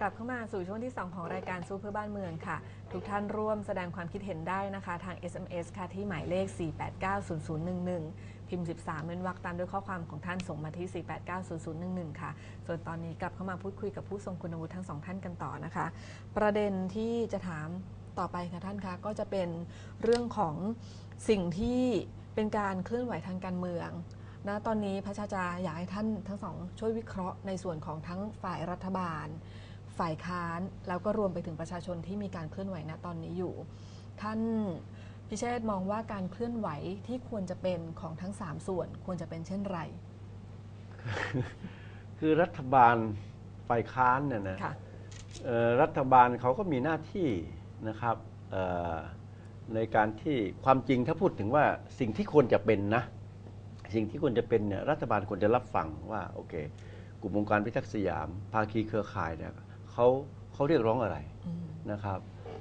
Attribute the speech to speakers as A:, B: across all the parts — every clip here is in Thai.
A: กลับเข้ามาสู่ช่วงที่ 2 ของรายการสู้เพื่อบ้านเมืองค่ะ ทุกท่านร่วมแสดงความคิดเห็นได้นะคะ ทาง SMS ค่ะที่หมายเลข 4890011 พิมพ์ 13 เว้นวรรคตามด้วยข้อความของท่านส่งมาที่ 4890011 ค่ะ ส่วนตอนนี้กลับเข้ามาพูดคุยกับผู้ทรงคุณวุฒิทั้งสองท่านกันต่อนะคะ ประเด็นที่จะถามต่อไปค่ะท่านคะก็จะเป็นเรื่องของสิ่งที่เป็นการเคลื่อนไหวทางการเมืองนะตอนนี้พระชาจาอยากให้ท่านทั้งสองช่วยวิเคราะห์ในส่วนของทั้งฝ่ายรัฐบาล ฝ่ายค้าน แล้วก็รวมไปถึงประชาชนที่มีการเคลื่อนไหวณตอนนี้อยู่ ท่านพิเชษฐ์มองว่าการเคลื่อนไหวที่ควรจะเป็นของทั้ง 3 ส่วนควรจะเป็นเช่นไร
B: คือรัฐบาลฝ่ายค้านเนี่ยนะ
A: ค่ะ
B: เอ่อรัฐบาลเขาก็มีหน้าที่นะครับเอ่อในการที่ความจริงถ้าพูดถึงว่าสิ่งที่ควรจะเป็นนะ สิ่งที่ควรจะเป็นเนี่ยรัฐบาลควรจะรับฟังว่าโอเค กลุ่มองค์การพิทักษ์สยาม ภาคีเครือข่ายเนี่ย เขาเขาเรียกร้องอะไร
A: อืม
B: นะครับ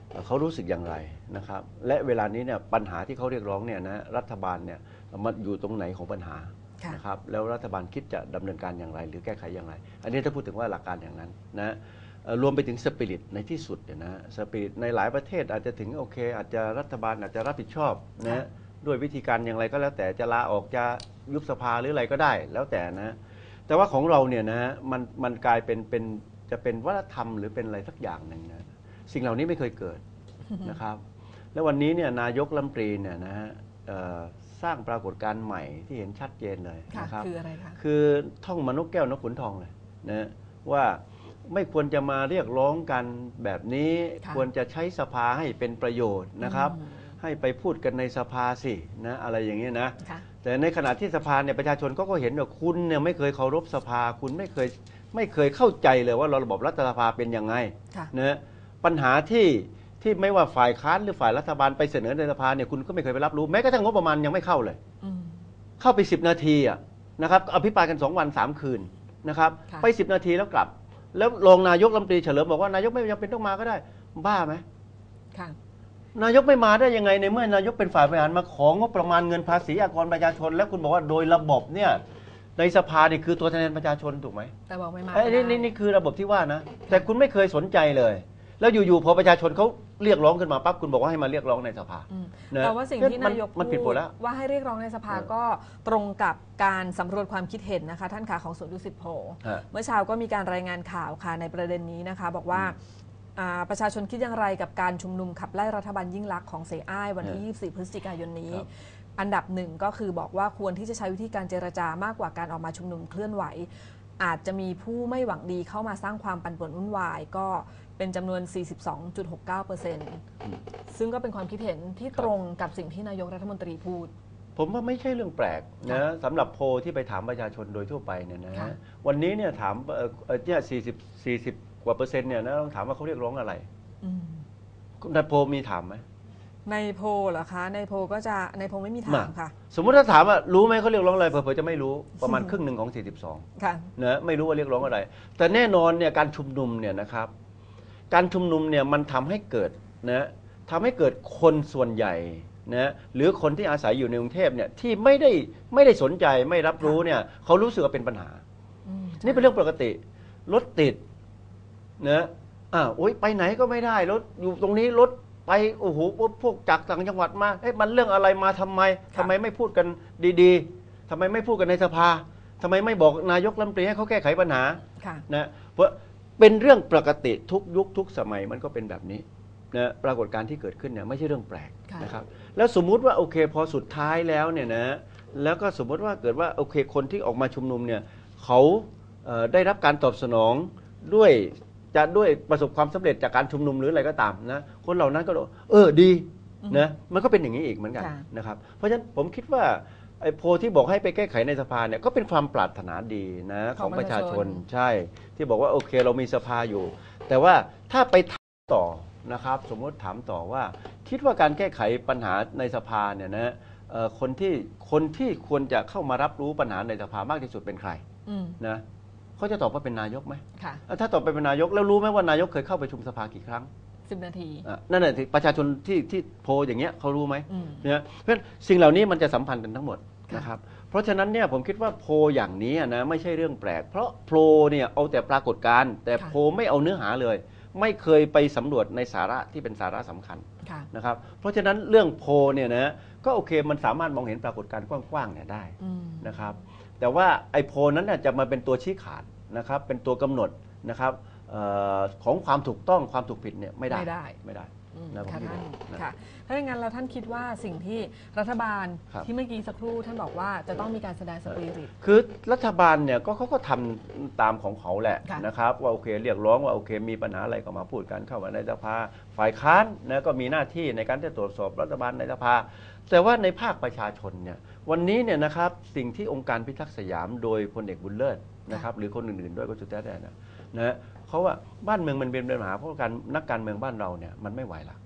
B: เอ่อเขารู้สึกอย่างไรนะครับ และเวลานี้เนี่ยปัญหาที่เขาเรียกร้องเนี่ยนะรัฐบาลเนี่ยมันอยู่ตรงไหนของปัญหา
A: ค่ะ
B: นะครับแล้วรัฐบาลคิดจะดำเนินการอย่างไร หรือแก้ไขอย่างไร อันนี้ถ้าพูดถึงว่าหลักการอย่างนั้นนะเอ่อรวมไปถึงสปิริตในที่สุดเนี่ยนะสปิริตในหลายประเทศอาจจะถึงโอเค อาจจะรัฐบาลอาจจะรับผิดชอบนะด้วยวิธีการอย่างไรก็แล้วแต่จะลาออกจะยุบสภาหรืออะไรก็ได้แล้วแต่นะแต่ว่าของเราเนี่ยนะมันมันกลายเป็นเป็น จะเป็นวัฒนธรรมหรือเป็นอะไรสักอย่างหนึ่งนะสิ่งเหล่านี้ไม่เคยเกิดนะครับ แล้ววันนี้เนี่ยนายกรัฐมนตรีเนี่ยนะฮะเอ่อสร้างปรากฏการณ์ใหม่ที่เห็นชัดเจนเลย
A: ค่ะ
B: นะครับ
A: คืออะไรคะ
B: คือท่องมนุษย์แก้วนกขุนทองเลยนะว่าไม่ควรจะมาเรียกร้องกันแบบนี้
A: ค่ะ
B: ควรจะใช้สภาให้เป็นประโยชน์นะครับ
A: อืม
B: ให้ไปพูดกันในสภาสินะอะไรอย่างนี้ยนะ
A: ค่ะ
B: แต่ในขณะที่สภาเนี่ยประชาชนก็ก็เห็นว่าคุณเนี่ยไม่เคยเคารพสภา คุณไม่เคย ไม่เคยเข้าใจเลยว่าระบบรัฐสภาเป็นยังไง
A: ค่ะ
B: นะปัญหาที่ที่ไม่ว่าฝ่ายค้านหรือฝ่ายรัฐบาลไปเสนอในสภาเนี่ยคุณก็ไม่เคยไปรับรู้แม้กระทั่งงบประมาณยังไม่เข้าเลย
A: อืม
B: เข้าไป10นาทีอะนะครับอภิปรายกัน2วัน3คืนนะครับ
A: ค่ะ
B: ไป10นาทีแล้วกลับ แล้วรองนายกรัฐมนตรีเฉลิมบอกว่านายกไม่จำเป็นต้องมาก็ได้ บ้าไหม
A: ค่ะ
B: นายกไม่มาได้ยังไงในเมื่อนายกเป็นฝ่ายบริหารมาของงบประมาณเงินภาษีอากรประชาชน แล้วคุณบอกว่าโดยระบบเนี่ย ในสภาเนี่ยคือตัวแทนประชาชนถูกไหม
A: แต่บอกไม่มา
B: ไอ้ยนี่
A: ก็ได้
B: นี่นี่คือระบบที่ว่านะ แต่คุณไม่เคยสนใจเลย แล้วอยู่ๆพอประชาชนเขาเรียกร้องขึ้นมาปั๊บคุณบอกว่าให้มาเรียกร้องในสภา
A: อืม
B: นะ
A: แต่ว่าสิ่งที่
B: มั
A: นายก
B: มันผิดหม
A: พู
B: ด
A: ด
B: แล้ว
A: ว่าให้เรียกร้องในสภา
B: เออ
A: ก็ตรงกับการสำรวจความคิดเห็นนะคะ ท่านขาของศูนย์ดุสิตโพล
B: ฮะ
A: เมื่อเช้าก็มีการรายงานข่าวค่ะในประเด็นนี้นะคะ บอกว่าอ่าประชาชนคิดอย่างไรกับการชุมนุมขับไล่รัฐบาลยิ่งลักษณ์ของเสยอ้ายวันที่ 24 พฤศจิกายนนี้
B: ครับ
A: อันดับหนึ่งก็คือบอกว่าควรที่จะใช้วิธีการเจรจามากกว่าการออกมาชุมนุมเคลื่อนไหว อาจจะมีผู้ไม่หวังดีเข้ามาสร้างความปั่นป่วนวุ่นวายก็เป็นจำนวน 42.69%ซึ่งก็เป็นความคิดเห็นที่ตรงกับสิ่งที่นายกรัฐมนตรีพูด
B: ผมว่าไม่ใช่เรื่องแปลกนะสำหรับโพลที่ไปถามประชาชนโดยทั่วไปเนี่ยนะ
A: ค่ะ
B: วันนี้เนี่ยถามเอ่อเอ่อเนี่ยสี่สิบสี่สิบกว่าเปอร์เซ็นต์เนี่ยนะต้องถามว่าเขาเรียกร้องอะไร
A: อืม
B: ในโพลมีถามไหม
A: ในโพลเหรอคะ ในโพลก็จะในโพลไม่มีถาม
B: มา
A: ค่ะ
B: สมมุติถ้าถามว่ารู้ไหมเขาเรียกร้องอะไรเผื่อๆจะไม่รู้ประมาณครึ่งหนึ่งของ 42
A: ค่ะ
B: นะไม่รู้ว่าเรียกร้องอะไร แต่แน่นอนเนี่ยการชุมนุมเนี่ยนะครับ การชุมนุมเนี่ยมันทำให้เกิดนะทำให้เกิดคนส่วนใหญ่นะหรือคนที่อาศัยอยู่ในกรุงเทพเนี่ยที่ไม่ได้ไม่ได้สนใจไม่รับรู้เนี่ยเขารู้สึกว่าเป็นปัญหา
A: อืม
B: นี่เป็นเรื่องปกติรถติดนะอ่าโอ๊ยไปไหนก็ไม่ได้รถอยู่ตรงนี้รถ ไปโอ้โหพวกจากต่างจังหวัดมาเอ๊ะมันเรื่องอะไรมาทำไมทำไมไม่พูดกันดีๆทำไมไม่พูดกันในสภาทำไมไม่บอกนายกรัฐมนตรีให้เขาแก้ไขปัญหา
A: ค่ะ
B: นะเพราะเป็นเรื่องปกติทุกยุคทุกสมัยมันก็เป็นแบบนี้นะปรากฏการณ์ที่เกิดขึ้นเนี่ยไม่ใช่เรื่องแปลก
A: ค่ะ
B: นะครับ แล้วสมมุติว่าโอเคพอสุดท้ายแล้วเนี่ยนะแล้วก็สมมติว่าเกิดว่าโอเคคนที่ออกมาชุมนุมเนี่ยเขาเอ่อได้รับการตอบสนองด้วย จะด้วยประสบความสำเร็จจากการชุมนุมหรืออะไรก็ตามนะคนเหล่านั้นก็บอกเออดีนะมันก็เป็นอย่างนี้อีกเหมือนกัน
A: ค่ะ
B: นะครับเพราะฉะนั้นผมคิดว่าไอ้โพลที่บอกให้ไปแก้ไขในสภาเนี่ยก็เป็นความปรารถนาดีนะของประชาชนใช่ ที่บอกว่าโอเคเรามีสภาอยู่ แต่ว่าถ้าไปถามต่อนะครับ สมมติถามต่อว่า คิดว่าการแก้ไขปัญหาในสภาเนี่ยนะเอ่อคนที่คนที่ควรจะเข้ามารับรู้ปัญหาในสภามากที่สุดเป็นใคร
A: อืม
B: นะ เขาจะตอบว่าเป็นนายกไหม
A: ค่ะ
B: อะถ้าตอบไปเป็นนายกแล้วรู้ไหมว่านายกเคยเข้าประชุมสภากี่ครั้ง
A: สิบนาที
B: อะนั่นแหละที่ประชาชนที่ที่โพลอย่างเงี้ยเขารู้ไหม
A: อืม
B: นะเพราะฉะนั้นสิ่งเหล่านี้มันจะสัมพันธ์กันทั้งหมด
A: ค่ะ
B: นะครับเพราะฉะนั้นเนี่ยผมคิดว่าโพลอย่างนี้นะไม่ใช่เรื่องแปลก เพราะโพลเนี่ยเอาแต่ปรากฏการณ์แต่
A: ค่ะ
B: โพลไม่เอาเนื้อหาเลย ไม่เคยไปสำรวจในสาระที่เป็นสาระสำคัญ
A: ค่ะ
B: นะครับเพราะฉะนั้นเรื่องโพลเนี่ยนะก็โอเคมันสามารถมองเห็นปรากฏการณ์กว้างๆเนี่ยได้
A: อืม
B: นะครับ แต่ว่าไอ้โพลนั้นน่ะจะมาเป็นตัวชี้ขาดนะครับ เป็นตัวกำหนดนะครับเออของความถูกต้องความถูกผิดเนี่ยไม่ได้
A: ไม่ได้
B: ไม่ได้
A: อืม
B: นะผม
A: ค่ะ
B: คิด
A: ท่าน
B: ว่านะ
A: ค่ะถ้าอย่างนั้นเราท่านคิดว่าสิ่งที่รัฐบาล
B: ครับ
A: ที่เมื่อกี้สักครู่ท่านบอกว่าจะต้องมีการแสดงสปิริต
B: คือรัฐบาลเนี่ยก็เขาก็ทำตามของเขาแหละ
A: ค่ะ
B: นะครับ ว่าโอเคเรียกร้องว่าโอเค มีปัญหาอะไรก็มาพูดกันเข้ามาในสภาฝ่ายค้านนะก็มีหน้าที่ในการที่จะตรวจสอบรัฐบาลในสภา แต่ว่าในภาคประชาชนเนี่ย วันนี้เนี่ยนะครับสิ่งที่องค์การพิทักษ์สยามโดยพลเอกบุญเลิศนะครับหรือคนอื่นๆด้วยก็สุดแท้แต่นะนะเขาว่าบ้านเมืองมันเป็นปัญหาเพราะการนักการเมืองบ้านเราเนี่ยมันไม่ไหวละ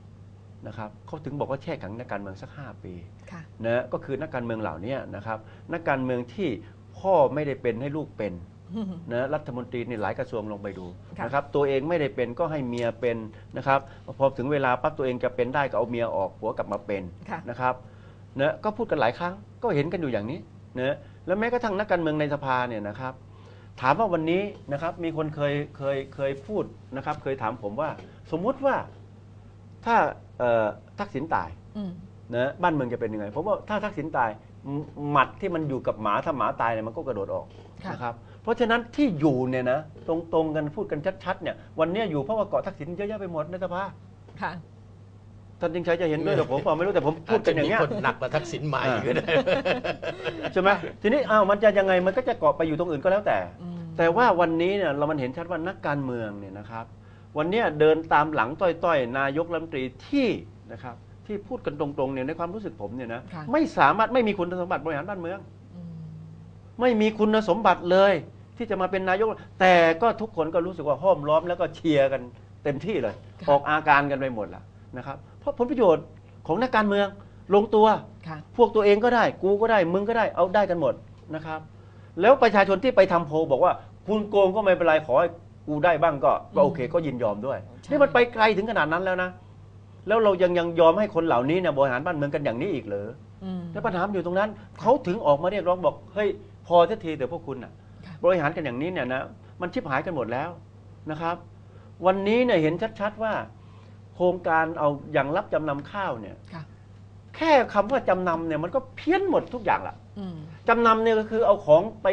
B: นะครับเขาถึงบอกว่าแช่แข็งนักการเมืองสัก 5 ปี
A: ค่ะ
B: นะก็คือนักการเมืองเหล่านี้นะครับนักการเมืองที่พ่อไม่ได้เป็นให้ลูกเป็นนะรัฐมนตรีนี่หลายกระทรวงลงไปดู
A: ค่ะ
B: นะครับตัวเองไม่ได้เป็นก็ให้เมียเป็นนะครับพอถึงเวลาปั๊บตัวเองจะเป็นได้ก็เอาเมียออกผัวกลับมาเป็น
A: ค่ะ
B: นะครับนะก็พูดกันหลายครั้ง ก็เห็นกันอยู่อย่างนี้นะแล้วแม้กระทั่งนักการเมืองในสภาเนี่ยนะครับ ถามว่าวันนี้นะครับมีคนเคยเคยเคยพูดนะครับ เคยถามผมว่า สมมุติว่าถ้าเอ่อทักษิณตาย
A: อืม
B: นะบ้านเมืองจะเป็นยังไงผมว่าถ้าทักษิณตายหมหมัดที่มันอยู่กับหมาถ้าหมาตายเนี่ยมันก็กระโดดออก
A: ค่ะ
B: นะครับเพราะฉะนั้นที่อยู่เนี่ยนะตรงๆกันพูดกันชัดๆเนี่ยวันเนี้ยอยู่เพราะว่าเกาะทักษิณเยอะแยะไปหมดในสภา
A: ค่ะ
B: ท่านจิงชัยจะเห็นด้วยหรือผมเปล่าไม่รู้แต่ผมพูดกันอย่างเงี้ย
C: จจะมีคนหนักกว่าทักษิณมาอีกก็ได้
B: ใช่ไหมทีนี้อ้าวมันจะยังไงมันก็จะเกาะไปอยู่ตรงอื่นก็แล้วแต่
A: อืม
B: แต่ว่าวันนี้เนี่ยเรามันเห็นชัดว่านักการเมืองเนี่ยนะครับ วันเนี้ยเดินตามหลังต้อยๆ นายกรัฐมนตรีที่นะครับ ที่พูดกันตรงๆเนี่ยในความรู้สึกผมเนี่ยนะ
A: ค่ะ
B: ไม่สามารถไม่มีคุณสมบัติบริหารบ้านเมือง
A: อืม
B: ไม่มีคุณสมบัติเลย ที่จะมาเป็นนายก แต่ก็ทุกคนก็รู้สึกว่าห้อมล้อมแล้วก็เชียร์กันเต็มที่เลย
A: ค่ะ
B: ออกอาการกันไปหมดละนะครับเพ ราะผลประโยชน์ของนักการเมืองลงตัว
A: ค่ะ
B: พวกตัวเองก็ได้ กูก็ได้ มึงก็ได้ เอาได้กันหมดนะครับ แล้วประชาชนที่ไปทำโพลบอกว่า คุณโกงก็ไม่เป็นไร ขอให้กูได้บ้างก็ ก็โอเค ก็ยินยอมด้วย
A: ใช่
B: นี่มันไปไกลถึงขนาดนั้นแล้วนะ แล้วเรายังยังยอมให้คนเหล่านี้เนี่ยบริหารบ้านเมืองกันอย่างนี้อีกเหรอ
A: อืม
B: แล้วปัญหามันอยู่ตรงนั้น เขาถึงออกมาเรียกร้องบอก เฮ้ย พอสักทีเถอะพวกคุณน่ะ
A: ค่ะ
B: บริหารกันอย่างนี้เนี่ยนะ มันชิบหายกันหมดแล้วนะครับ วันนี้เนี่ยเห็นชัดๆว่าโครงการเอาอย่างรับจำนำข้าวเนี่ย
A: ค่ะ
B: แค่คำว่าจำนำเนี่ยมันก็เพี้ยนหมดทุกอย่างละ
A: อืม
B: จำนำเนี่ยก็คือเอาของไป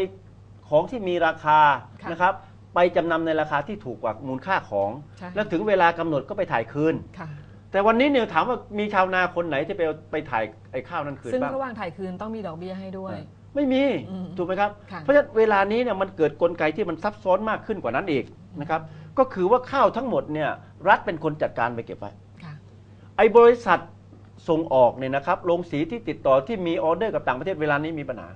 B: ของที่มีราคา
A: ค่ะ
B: นะครับ ไปจำนำในราคาที่ถูกกว่ามูลค่าของ
A: ใช่
B: แล้วถึงเวลากำหนดก็ไปถ่ายคืน
A: ค่ะ
B: แต่วันนี้เนี่ยถามว่ามีชาวนาคนไหนที่ไปเอาไปถ่ายไอ้ข้าวนั้นคืน
A: ซึ่ง
B: บ้าง
A: ระหว่างถ่ายคืนต้องมีดอกเบี้ยให้ด้วย
B: ไม่มี
A: อืม
B: ถูกไหมครับ
A: ค่ะ
B: เพราะฉะนั้นเวลานี้เนี่ยมันเกิดกลไกที่มันซับซ้อนมากขึ้นกว่านั้นอีกนะครับ ก็คือว่าข้าวทั้งหมดเนี่ยรัฐเป็นคนจัดการไปเก็บไว้
A: ค่ะ
B: ไอ้บริษัทส่งออกเนี่ยนะครับโรงสีที่ติดต่อที่มีออเดอร์กับต่างประเทศเวลานี้มีปัญหา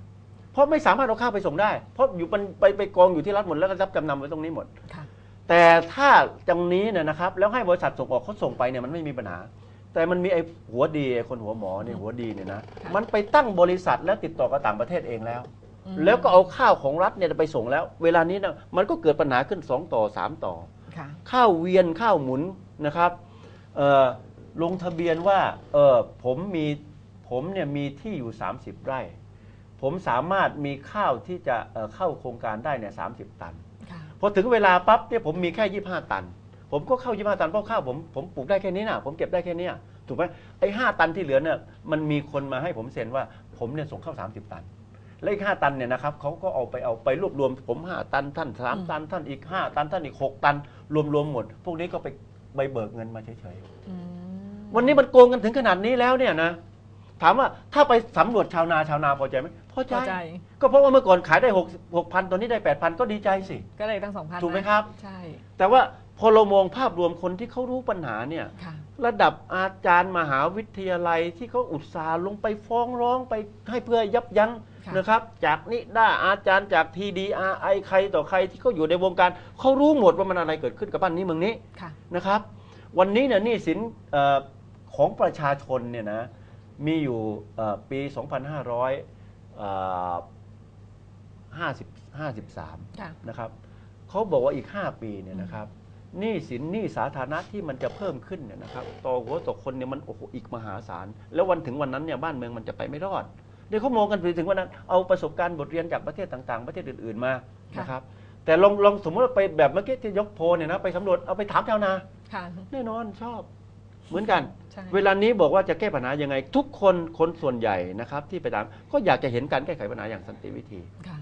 B: เพราะไม่สามารถเอาข้าวไปส่งได้ เพราะอยู่มันไปไปกองอยู่ที่รัฐหมดแล้วก็รับจำนำไว้ตรงนี้หมด
A: ค่ะ
B: แต่ถ้าตรงนี้เนี่ยนะครับแล้วให้บริษัทส่งออกเขาส่งไปเนี่ยมันไม่มีปัญหา แต่มันมีไอ้หัวดีไอ้คนหัวหมอเนี่ยหัวดีเนี่ยนะ
A: ค่ะ
B: มันไปตั้งบริษัทแล้วติดต่อกับต่างประเทศเองแล้ว
A: อืม
B: แล้วก็เอาข้าวของรัฐเนี่ยไปส่งแล้ว เวลานี้นะมันก็เกิดปัญหาขึ้น 2 ต่อ 3 ต่อ
A: ค่ะ
B: ข้าวเวียนข้าวหมุนนะครับเอ่อลงทะเบียนว่าเออผมมีผมเนี่ยมีที่อยู่ 30 ไร่ ผมสามารถมีข้าวที่จะเอ่อเข้าโครงการได้เนี่ยสาตัน
A: ค่ะ
B: พอถึงเวลาปั๊บเนี่ยผมมีแค่ 25 ตัน ผมก็เข้า 25 ตันเพราะข้าวผมผมปลูกได้แค่นี้นะผมเก็บได้แค่เนี้ยถูกไหมไอ้5ตันที่เหลือเนี่ยมันมีคนมาให้ผมเซ็นว่าผมเนี่ยส่งเข้า 30 ตัน และอีก 5 ตันเนี่ยนะครับเขาก็เอาไปเอาไปรวบรวมผม 5 ตันท่าน
A: อืม
B: 3ตันท่านอีก 5 ตันท่านอีก 6 ตัน รวมๆหมด พวกนี้ก็ไปใบเบิกเงินมาเฉย
A: อืม
B: ๆวันนี้มันโกงกันถึงขนาดนี้แล้วเนี่ยนะถามว่าถ้าไปสำรวจชาวนาชาวนาพอใจไหมพอ
A: พอใจ
B: ก็เพราะว่าเมื่อก่อนขายได้6 6,000ตอนนี้ได้8,000ก็ดีใจสิ
A: ก็เลยตั้งสองพัน
B: ถูกไหมครับ
A: ใช่
B: แต่ว่าพอเรามองภาพรวมคนที่เขารู้ปัญหาเนี่ย
A: ค่ะ
B: ระดับอาจารย์มหาวิทยาลัยที่เขาอุตสาห์ลงไปฟ้องร้องไปให้เพื่อยับยั้ง
A: ค่ะ
B: นะครับ จากนิด้าอาจารย์จากทีดีอาไอใครต่อใครที่เขาอยู่ในวงการเขารู้หมดว่ามันอะไรเกิดขึ้นกับบ้านนี้เมืองนี้
A: ค่ะ
B: นะครับ วันนี้เนี่ยหนี่สินเอ่อของประชาชนเนี่ยนะมีอยู่เอ่อปี 2553
A: ค่ะ
B: นะครับเขาบอกว่าอีก 5 ปีเนี่ยนะครับหนี้สินหนี้สาธารณะที่มันจะเพิ่มขึ้นเนี่ยนะครับต่อหัวต่อคนเนี่ยมันโอ้โหอีกมหาศาล แล้ววันถึงวันนั้นเนี่ยบ้านเมืองมันจะไปไม่รอด เดี๋ยวเขามองกันไปถึงว่านั้นเอาประสบการณ์บทเรียนจากประเทศต่างๆ ประเทศอื่นๆมา
A: ค่ะ
B: นะครับ แต่ลองลองสมมติว่าไปแบบเมื่อกี้ที่ยกโพลเนี่ยนะไปสำรวจเอาไปถามชาวนา
A: ค่ะ
B: แน่นอนชอบเหมือนกัน
A: ใช่
B: เวลานี้บอกว่าจะแก้ปัญหายังไง ทุกคนคนส่วนใหญ่นะครับที่ไปถามก็อยากจะเห็นการแก้ไขปัญหาอย่างสันติวิธี
A: ค่ะ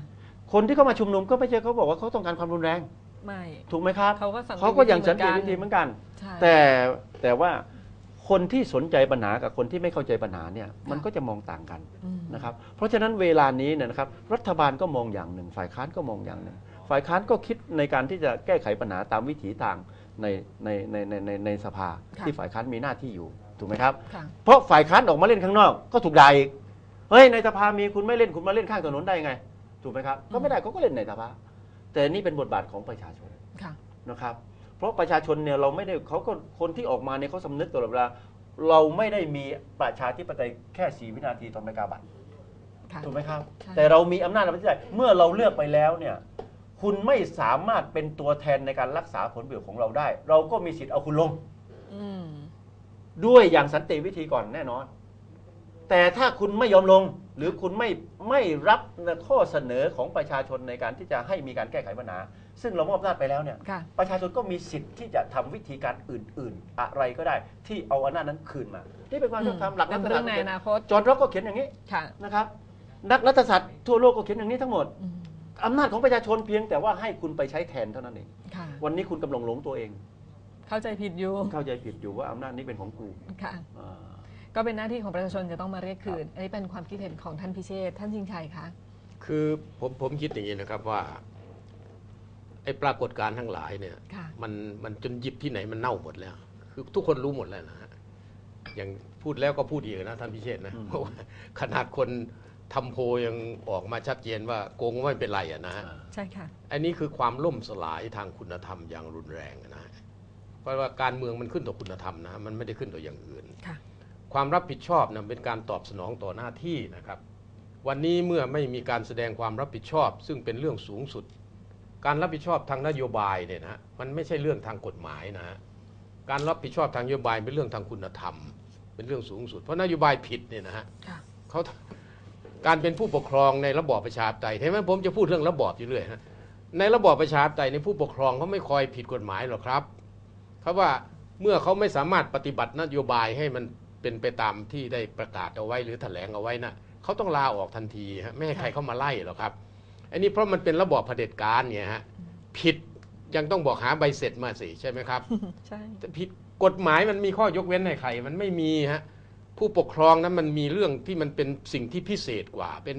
B: คนที่เข้ามาชุมนุมก็ไม่ใช่เขาบอกว่าเขาต้องการความรุนแรง
A: ไม่
B: ถูกไหมครับ
A: เขาก็สันติ
B: เขาก็อย่าง
A: วิธี
B: สันติ
A: เหมื
B: วิ
A: อนกัน
B: ธีเหมือนกัน
A: ใช่
B: แต่แต่ว่า คนที่สนใจปัญหากับคนที่ไม่เข้าใจปัญหาเนี่ยมันก็จะมองต่างกัน
A: อืม
B: นะครับเพราะฉะนั้นเวลานี้เนี่ยนะครับรัฐบาลก็มองอย่างหนึ่ง ฝ่ายค้านก็มองอย่างหนึ่ง ฝ่ายค้านก็คิดในการที่จะแก้ไขปัญหาตามวิถีทางในในในในในในสภา
A: ค่ะ
B: ที่ฝ่ายค้านมีหน้าที่อยู่ถูกไหมครับ
A: ค่ะ
B: เพราะฝ่ายค้านออกมาเล่นข้างนอกก็ถูกด่าอีกเฮ้ยในสภามีคุณไม่เล่นคุณมาเล่นข้างถนนได้ไงถูกไหมครับก็ไม่ได้เขาก็เล่นในสภาแต่นี่เป็นบทบาทของประชาชน
A: ค่ะ
B: นะครับ เพราะประชาชนเนี่ยเราไม่ได้เขาก็คนที่ออกมาเนี่ยเขาสำนึกตลอดเวลา เราไม่ได้มีประชาธิปไตยแค่สีวินาทีตอนไปกาบัตร
A: ค่ะ
B: ถูกไหมครับ
A: ใช่
B: แต่เรามีอำนาจในประเทศไทยเมื่อเราเลือกไปแล้วเนี่ยคุณไม่สามารถเป็นตัวแทนในการรักษาผลประโยชน์ของเราได้ เราก็มีสิทธิ์เอาคุณลง
A: อืม
B: ด้วยอย่างสันติวิธีก่อนแน่นอน แต่ถ้าคุณไม่ยอมลง หรือคุณไม่ไม่รับข้อเสนอของประชาชนในการที่จะให้มีการแก้ไขปัญหา ซึ่งเรามอบอำนาจไปแล้วเนี่ย
A: ค่ะ
B: ประชาชนก็มีสิทธิ์ที่จะทำวิธีการอื่น ๆ อะไรก็ได้ ที่เอาอำนาจนั้นคืนมา นี่เป็นความชอบธรรมหลัก
A: เป็
B: รั
A: น
B: ฐศา
A: เรื่
B: ส
A: อ
B: ต
A: งในอ
B: ร์
A: นาคต
B: จอร์นร็อกก็เขียนอย่างนี้
A: ค่ะ
B: นะครับ นักรัฐศาสตร์ทั่วโลกก็เขียนอย่างนี้ทั้งหมด
A: อืม
B: อำนาจของประชาชนเพียงแต่ว่าให้คุณไปใช้แทนเท่านั้นเอง
A: ค่ะ
B: วันนี้คุณกำลังหลงตัวเอง
A: เข้าใจผิดอยู่
B: เข้าใจผิดอยู่ว่าอำนาจนี้เป็นของกู
A: ค่ะ
B: อ่า
A: ก็เป็นหน้าที่ของประชาชนจะต้องมาเรียกคืน อันนี้เป็นความคิดเห็นของท่านพิเชษฐ์ท่านชิงชัยคะ
C: คือผมผมคิดอย่างนี้นะครับว่าไอ้ปรากฏการณ์ทั้งหลายเนี่ย
A: ค่ะ
C: มันมันจนหยิบที่ไหนมันเน่าหมดแล้ว คือทุกคนรู้หมดแล้วนะฮะอย่างพูดแล้วก็พูดอีกนะท่านพิเชษฐ์นะ
B: อืม
C: เพราะว่าขนาดคนทำโพลยังออกมาชัดเจนว่าโกงก็ไม่เป็นไรอะนะฮะ
A: ใช่ค่ะ
C: อันนี้คือความล่มสลายทางคุณธรรมอย่างรุนแรงนะฮะเพราะว่าการเมืองมันขึ้นต่อคุณธรรมนะมันไม่ได้ขึ้นต่ออย่างอื่น
A: ค่ะ
C: ความรับผิดชอบนะเป็นการตอบสนองต่อหน้าที่นะครับ วันนี้เมื่อไม่มีการแสดงความรับผิดชอบ ซึ่งเป็นเรื่องสูงสุด การรับผิดชอบทางนโยบายเนี่ยนะมันไม่ใช่เรื่องทางกฎหมายนะฮะการรับผิดชอบทางนโยบายเป็นเรื่องทางคุณธรรม เป็นเรื่องสูงสุด เพราะนโยบายผิดเนี่ยนะฮะ
A: ค่ะ
C: เขาการเป็นผู้ปกครองในระบอบประชาธิปไตยเห็นไหมผมจะพูดเรื่องระบอบอยู่เรื่อยฮะในระบอบประชาธิปไตยในผู้ปกครองเขาไม่คอยผิดกฎหมายหรอกครับเขาว่าเมื่อเขาไม่สามารถปฏิบัตินโยบายให้มันเป็นไปตามที่ได้ประกาศเอาไว้หรือแถลงเอาไว้นะเขาต้องลาออกทันทีฮะไม่ให้ใครเข้ามาไล่หรอกครับ อันนี้เพราะมันเป็นระบอบเผด็จการเนี่ยฮะผิดยังต้องบอกหาใบเสร็จมาสิใช่ไหมครับ
A: ใช่
C: แต่ผิดกฎหมายมันมีข้อยกเว้นให้ใครมันไม่มีฮะผู้ปกครองนั้นมันมีเรื่องที่มันเป็นสิ่งที่พิเศษกว่า เป็น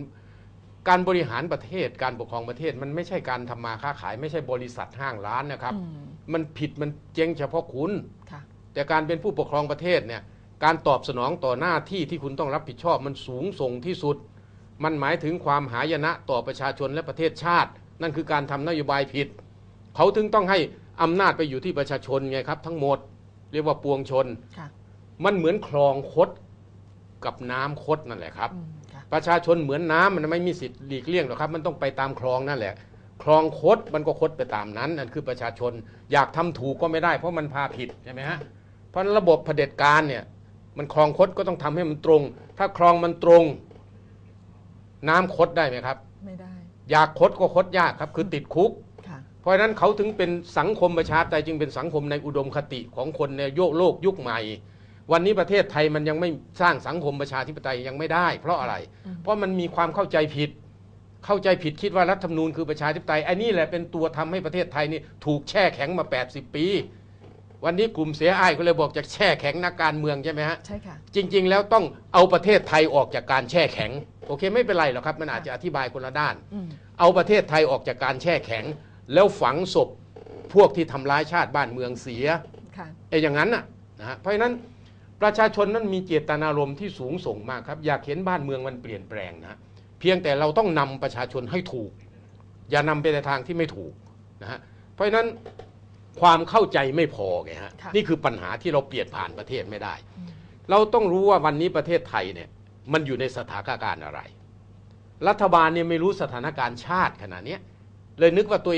C: การบริหารประเทศการปกครองประเทศมันไม่ใช่การทำมาค้าขาย ไม่ใช่บริษัทห้างร้านนะครับ
A: อืม
C: มันผิดมันเจ๊งเฉพาะคุณ
A: ค่ะ
C: แต่การเป็นผู้ปกครองประเทศเนี่ยการตอบสนองต่อหน้าที่ที่คุณต้องรับผิดชอบมันสูงส่งที่สุด มันหมายถึงความหายนะต่อประชาชนและประเทศชาติ นั่นคือการทำนโยบายผิด เขาถึงต้องให้อำนาจไปอยู่ที่ประชาชนไงครับทั้งหมด เรียกว่าปวงชน
A: ค่ะ
C: มันเหมือนคลองคดกับน้ำคดนั่นแหละครับ
A: อืมค่ะ
C: ประชาชนเหมือนน้ำมันไม่มีสิทธิ์หลีกเลี่ยงหรอกครับมันต้องไปตามคลองนั่นแหละ คลองคดมันก็คดไปตามนั้นนั่นคือประชาชนอยากทำถูกก็ไม่ได้ เพราะมันพาผิดใช่ไหมฮะเพราะระบบเผด็จการเนี่ยมันคลองคดก็ต้องทำให้มันตรง ถ้าคลองมันตรง น้ำคดได้ไหมครับ
A: ไม่ได้
C: อยากคดก็คดยากครับ คือติดคุก
A: ค่ะ
C: เพราะฉะนั้นเขาถึงเป็นสังคมประชาธิปไตยจึงเป็นสังคมในอุดมคติของคนในโยกโลกยุคใหม่ วันนี้ประเทศไทยมันยังไม่สร้างสังคมประชาธิปไตยยังไม่ได้ เพราะอะไร
A: อืม
C: เพราะมันมีความเข้าใจผิด เข้าใจผิดคิดว่ารัฐธรรมนูญคือประชาธิปไตยอันนี้แหละเป็นตัวทำให้ประเทศไทยนี่ถูกแช่แข็งมา 80 ปี วันนี้กลุ่มเสียอ้ายก็เลยบอกจะแช่แข็งนักการเมืองใช่ไหมฮะ
A: ใช่ค่ะ
C: จริง ๆ แล้วต้องเอาประเทศไทยออกจากการแช่แข็ง โอเคไม่เป็นไรหรอกครับ มันอาจจะอธิบายคนละด้าน
A: อืม
C: เอาประเทศไทยออกจากการแช่แข็ง แล้วฝังศพพวกที่ทำร้ายชาติบ้านเมืองเสีย
A: ค่ะ
C: ไอ้อย่างนั้นน่ะนะฮะเพราะฉะนั้นประชาชนนั้นมีเจตนารมณ์ที่สูงส่งมากครับ อยากเห็นบ้านเมืองมันเปลี่ยนแปลงนะเพียงแต่เราต้องนำประชาชนให้ถูก อย่านำไปในทางที่ไม่ถูกนะฮะเพราะฉะนั้น ความเข้าใจไม่พอไงฮะ
A: ค่ะ
C: นี่คือปัญหาที่เราเปลี่ยนผ่านประเทศไม่ได้
A: อืม
C: เราต้องรู้ว่าวันนี้ประเทศไทยเนี่ยมันอยู่ในสถานการณ์อะไร รัฐบาลเนี่ยไม่รู้สถานการณ์ชาติขณะเนี้ยเลยนึกว่าตัวเอง